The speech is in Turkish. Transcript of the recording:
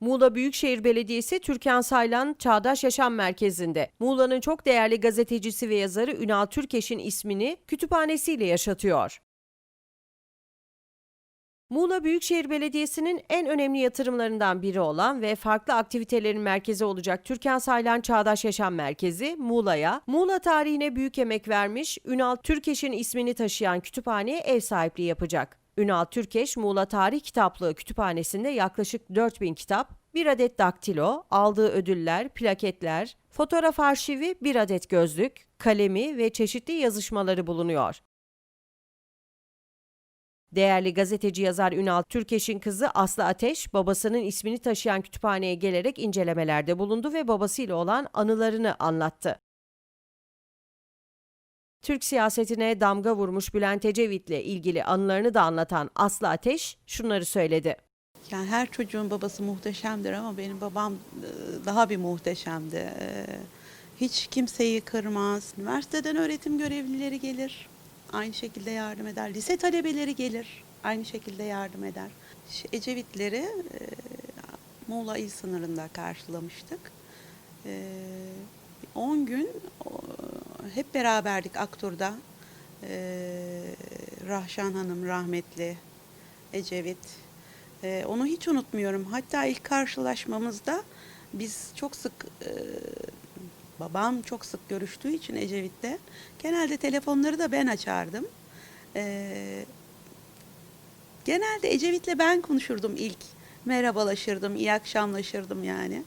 Muğla Büyükşehir Belediyesi Türkan Saylan Çağdaş Yaşam Merkezi'nde Muğla'nın çok değerli gazetecisi ve yazarı Ünal Türkeş'in ismini kütüphanesiyle yaşatıyor. Muğla Büyükşehir Belediyesi'nin en önemli yatırımlarından biri olan ve farklı aktivitelerin merkezi olacak Türkan Saylan Çağdaş Yaşam Merkezi, Muğla'ya, Muğla tarihine büyük emek vermiş Ünal Türkeş'in ismini taşıyan kütüphaneye ev sahipliği yapacak. Ünal Türkeş, Muğla Tarih Kitaplığı Kütüphanesi'nde yaklaşık 4000 kitap, bir adet daktilo, aldığı ödüller, plaketler, fotoğraf arşivi, bir adet gözlük, kalemi ve çeşitli yazışmaları bulunuyor. Değerli gazeteci yazar Ünal Türkeş'in kızı Aslı Ateş, babasının ismini taşıyan kütüphaneye gelerek incelemelerde bulundu ve babasıyla olan anılarını anlattı. Türk siyasetine damga vurmuş Bülent Ecevit'le ilgili anılarını da anlatan Aslı Ateş şunları söyledi. Yani her çocuğun babası muhteşemdir ama benim babam e, daha bir muhteşemdi. E, Hiç kimseyi kırmaz. Üniversiteden öğretim görevlileri gelir. Aynı şekilde yardım eder. Lise talebeleri gelir. Aynı şekilde yardım eder. Ecevitleri e, Muğla il sınırında karşılamıştık. E, 10 gün hep beraberdik Aktur'da. E, Rahşan Hanım rahmetli, Ecevit, ee, onu hiç unutmuyorum. Hatta ilk karşılaşmamızda biz çok sık e, babam çok sık görüştüğü için Ecevit'te genelde telefonları da ben açardım. Ee, genelde Ecevit'le ben konuşurdum ilk. Merhabalaşırdım, iyi akşamlaşırdım yani.